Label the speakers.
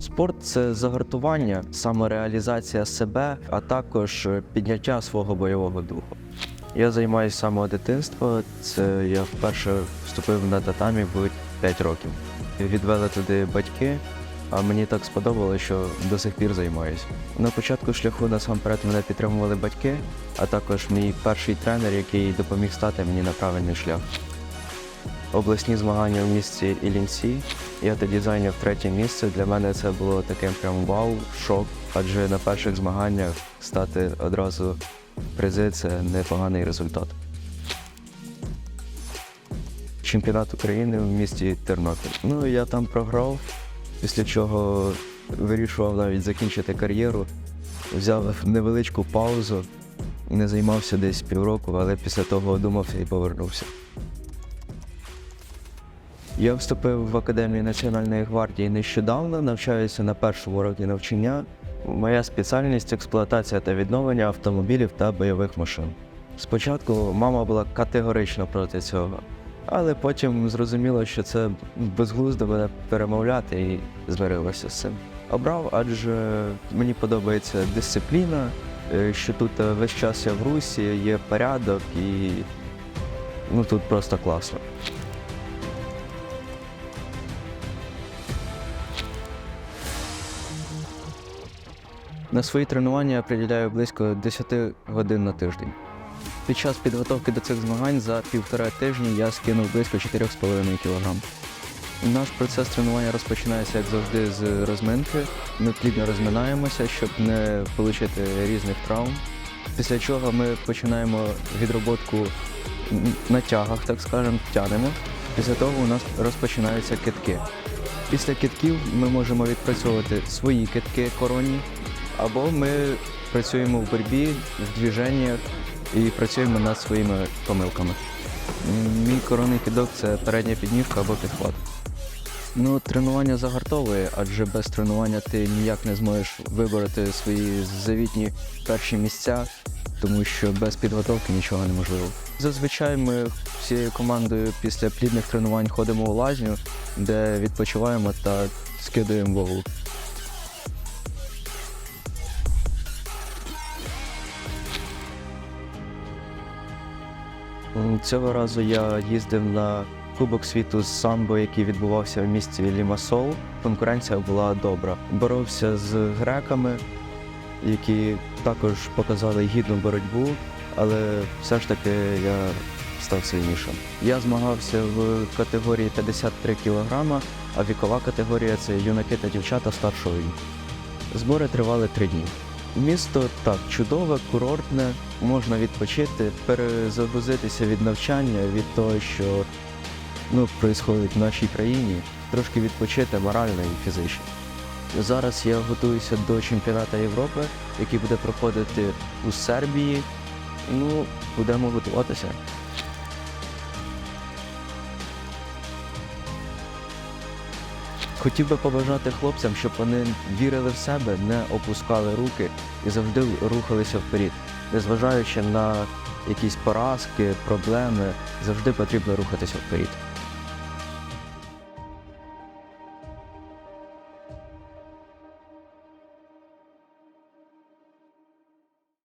Speaker 1: Спорт це загартування, самореалізація себе, а також підняття свого бойового духу. Я займаюся з самого дитинства. Це я вперше вступив на татамі в 5 років. Відвели туди батьки, а мені так сподобалося, що до сих пір займаюся. На початку шляху насамперед мене підтримували батьки, а також мій перший тренер, який допоміг стати мені на правильний шлях. Обласні змагання в місті Іллінці. Я тоді зайняв третє місце. Для мене це було таким прям вау, шок. Адже на перших змаганнях стати одразу призи це непоганий результат. Чемпіонат України в місті Тернопіль. Ну я там програв, після чого вирішував навіть закінчити кар'єру. Взяв невеличку паузу, не займався десь півроку, але після того одумався і повернувся. Я вступив в Академію Національної гвардії нещодавно, навчаюся на першому році навчання. Моя спеціальність експлуатація та відновлення автомобілів та бойових машин. Спочатку мама була категорично проти цього, але потім зрозуміла, що це безглуздо мене перемовляти і змирилася з цим. Обрав, адже мені подобається дисципліна, е, що тут е, весь час я в русі, є порядок і ну тут просто класно. На свої тренування я приділяю близько 10 годин на тиждень. Під час підготовки до цих змагань за півтора тижні я скинув близько 4,5 кг. Наш процес тренування розпочинається, як завжди, з розминки. Ми плідно розминаємося, щоб не отримати різних травм. Після чого ми починаємо відроботку на тягах, так скажемо, тянемо. Після того у нас розпочинаються китки. Після китків ми можемо відпрацьовувати свої китки коронні, або ми працюємо в боротьбі, в движеннях і працюємо над своїми помилками. Мій коронний кидок це передня підніжка або підхват. Ну, тренування загартовує, адже без тренування ти ніяк не зможеш вибороти свої завітні перші місця, тому що без підготовки нічого неможливо. Зазвичай ми всією командою після плідних тренувань ходимо у лазню, де відпочиваємо та скидаємо вагу. Цього разу я їздив на Кубок світу з самбо, який відбувався в місті Лімасол. Конкуренція була добра. Боровся з греками, які також показали гідну боротьбу, але все ж таки я став сильнішим. Я змагався в категорії 53 кг, а вікова категорія це юнаки та дівчата старшого віку. Збори тривали три дні. Місто так чудове, курортне, можна відпочити, перезагрузитися від навчання, від того, що ну, происходить в нашій країні, трошки відпочити морально і фізично. Зараз я готуюся до чемпіонату Європи, який буде проходити у Сербії. Ну, будемо готуватися. Хотів би побажати хлопцям, щоб вони вірили в себе, не опускали руки і завжди рухалися вперед. Незважаючи на якісь поразки, проблеми, завжди потрібно рухатися вперед.